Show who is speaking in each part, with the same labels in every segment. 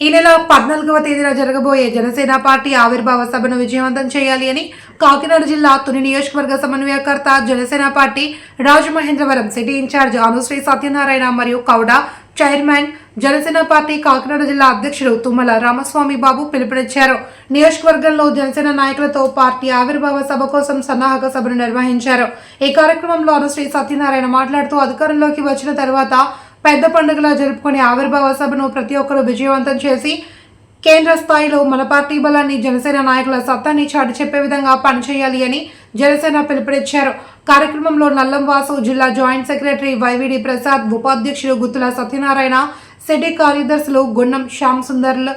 Speaker 1: ఈ నెల పద్నాలుగవ తేదీన జరగబోయే జనసేన పార్టీ ఆవిర్భావ సభను విజయవంతం చేయాలి అని కాకినాడ జిల్లా తుని నియోజకవర్గ సమన్వయకర్త Janasena party Rajamahendravaram city incharge Anusri Satyanarayana మరియు కౌడ చైర్మన్ జనసేన పార్టీ కాకినాడ జిల్లా అధ్యక్షుడు తుమ్మల రామస్వామి బాబు పిలుపునిచ్చారు. నియోజకవర్గంలో జనసేన నాయకులతో పార్టీ ఆవిర్భావ సభ కోసం సన్నాహక సభను నిర్వహించారు. ఈ కార్యక్రమంలో అనుశ్రీ సత్యనారాయణ మాట్లాడుతూ అధికారంలోకి వచ్చిన తర్వాత పెద్ద పండుగలా జరుపుకునే ఆవిర్భావ సభను ప్రతి ఒక్కరూ విజయవంతం చేసి కేంద్ర స్థాయిలో మన పార్టీ బలాన్ని జనసేన నాయకుల సత్తాన్ని చాటి చెప్పే విధంగా పనిచేయాలి అని జనసేన పిలుపునిచ్చారు. కార్యక్రమంలో నల్లం వాసు జిల్లా జాయింట్ సెక్రటరీ వైవిడి ప్రసాద్ ఉపాధ్యక్షులు గుత్తుల సత్యనారాయణ సిటీ కార్యదర్శులు గున్నం శ్యామ్ సుందర్లు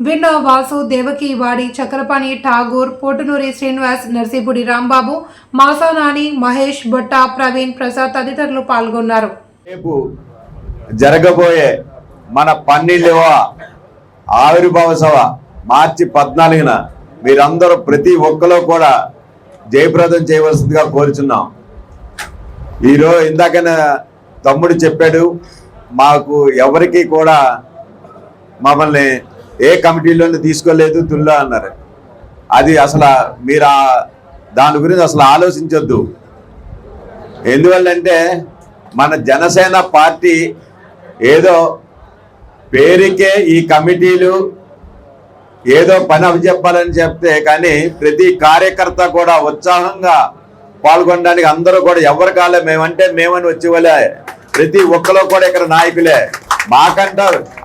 Speaker 1: విన్న వాసు దేవకి వాడి చక్రపాణి ఠాగూర్ పోటునూరి శ్రీనివాస్ నర్సీపుడి రాంబాబు మాసానాని మహేష్ భట్ట ప్రవీణ్ ప్రసాద్ తదితరులు పాల్గొన్నారు.
Speaker 2: జరగబోయే మన పన్నెండవ ఆవిర్భావ సభ మార్చి పద్నాలుగున మీరందరూ ప్రతి ఒక్కరూ కూడా జయప్రదం చేయవలసిందిగా కోరుచున్నాం. ఈరోజు ఇందాకనే తమ్ముడు చెప్పాడు మాకు ఎవరికి కూడా మమ్మల్ని ఏ కమిటీలోనూ తీసుకోలేదు తుల్లో అన్నారు. అది అసలు మీరు దాని గురించి అసలు ఆలోచించొద్దు. ఎందువల్లంటే మన జనసేన పార్టీ ఏదో పేరుకే ఈ కమిటీలు ఏదో పని అప్పచెప్పాలని చెప్తే కానీ ప్రతి కార్యకర్త కూడా ఉత్సాహంగా పాల్గొనడానికి అందరూ కూడా ఎవరి కాలే మేమంటే మేమని వచ్చేవాళ్ళే ప్రతి ఒక్కరు కూడా ఇక్కడ నాయకులే. మాకంట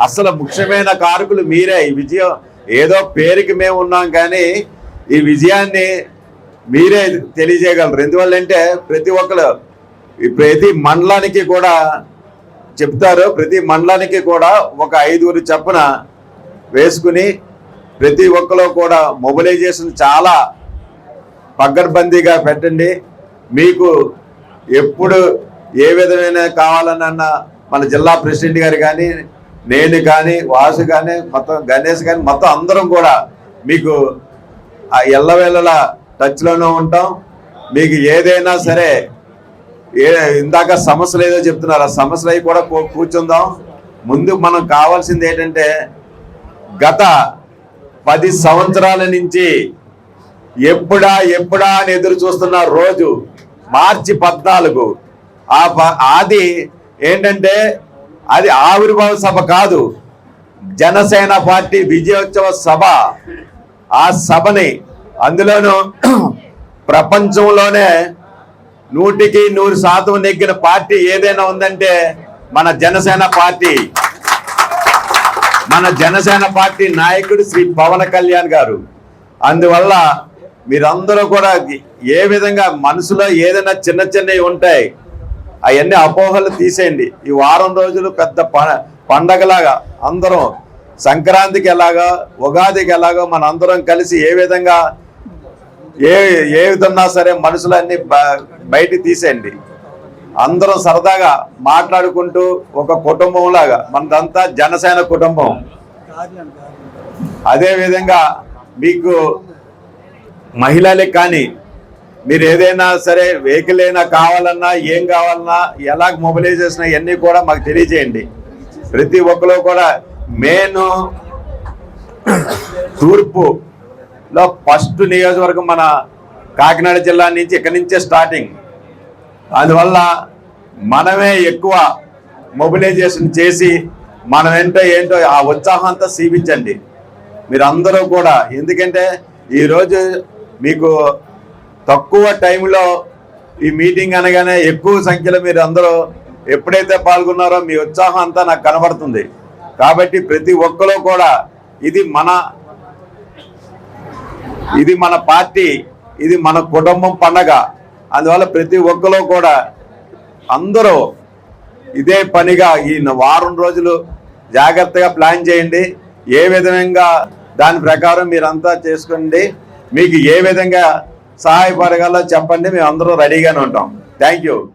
Speaker 2: అసలు ముఖ్యమైన కారకులు మీరే. ఈ విజయం ఏదో పేరుకి మేము ఉన్నాం కానీ ఈ విజయాన్ని మీరే తెలియజేయగలరు. ఎందువల్లంటే ప్రతి ఒక్కరు ఈ ప్రతి మండలానికి కూడా చెప్తారు. ప్రతి మండలానికి కూడా ఒక ఐదుగురు చప్పున వేసుకుని ప్రతి ఒక్కరు కూడా మొబిలైజేషన్ చాలా పగ్గడ్బందీగా పెట్టండి. మీకు ఎప్పుడు ఏ విధమైన కావాలన్న మన జిల్లా ప్రెసిడెంట్ గారు కానీ నేను కానీ వాసు కానీ మొత్తం గణేష్ కానీ మొత్తం అందరం కూడా మీకు ఆ ఎల్లవేళలా టచ్లోనే ఉంటాం. మీకు ఏదైనా సరే ఏ ఇందాక సమస్యలు ఏదో చెప్తున్నారు. ఆ సమస్యలు అవి కూడా కూర్చుందాం. ముందు మనం కావాల్సింది ఏంటంటే గత పది సంవత్సరాల నుంచి ఎప్పుడా ఎప్పుడా అని ఎదురు చూస్తున్న రోజు మార్చి పద్నాలుగు. ఆ ప- అది ఏంటంటే అది ఆవిర్భావ సభ కాదు. జనసేన పార్టీ విజయోత్సవ సభ. ఆ సభని అందులోనూ ప్రపంచంలోనే నూటికి నూరు శాతం నెగ్గిన పార్టీ ఏదైనా ఉందంటే మన జనసేన పార్టీ. మన జనసేన పార్టీ నాయకుడు శ్రీ పవన్ కళ్యాణ్ గారు. అందువల్ల మీరందరూ కూడా ఏ విధంగా మనసులో ఏదైనా చిన్న చిన్నవి ఉంటాయి అవన్నీ అపోహలు తీసేయండి. ఈ వారం రోజులు పెద్ద ప- పండగలాగా అందరం సంక్రాంతికి ఎలాగా ఉగాదికి ఎలాగో మన అందరం కలిసి ఏ విధంగా ఏ ఏ విధంగా సరే మనుషులన్నీ బ- బయటికి తీసేయండి. అందరం సరదాగా మాట్లాడుకుంటూ ఒక కుటుంబం లాగా మనదంతా జనసేన కుటుంబం. అదేవిధంగా మీకు మహిళలే కానీ మీరు ఏదైనా సరే వెహికల్ అయినా కావాలన్నా ఏం కావాలన్నా ఎలా మొబిలైజేషన్ ఇవన్నీ కూడా మాకు తెలియజేయండి. ప్రతి ఒక్కరు కూడా మెయిన్ లో ఫస్ట్ నియోజకవర్గం మన కాకినాడ జిల్లా నుంచి ఇక్కడి నుంచే స్టార్టింగ్. అందువల్ల మనమే ఎక్కువ మొబిలైజేషన్ చేసి మనం ఏంటో ఏంటో ఆ ఉత్సాహం అంతా చూపించండి మీరు అందరూ కూడా ఎందుకంటే ఈరోజు మీకు తక్కువ టైంలో ఈ మీటింగ్ అనగానే ఎక్కువ సంఖ్యలో మీరు అందరూ ఎప్పుడైతే పాల్గొన్నారో మీ ఉత్సాహం అంతా నాకు కనబడుతుంది. కాబట్టి ప్రతి ఒక్కరూ కూడా ఇది మన ఇది మన పార్టీ ఇది మన కుటుంబం పండగ. అందువల్ల ప్రతి ఒక్కరూ కూడా అందరూ ఇదే పనిగా ఈ వారం రోజులు జాగ్రత్తగా ప్లాన్ చేయండి. ఏ విధంగా దాని ప్రకారం మీరంతా చేసుకోండి. మీకు ఏ విధంగా సహాయపడగలో చెప్పండి. మేము అందరూ రెడీగానే ఉంటాం. Thank you.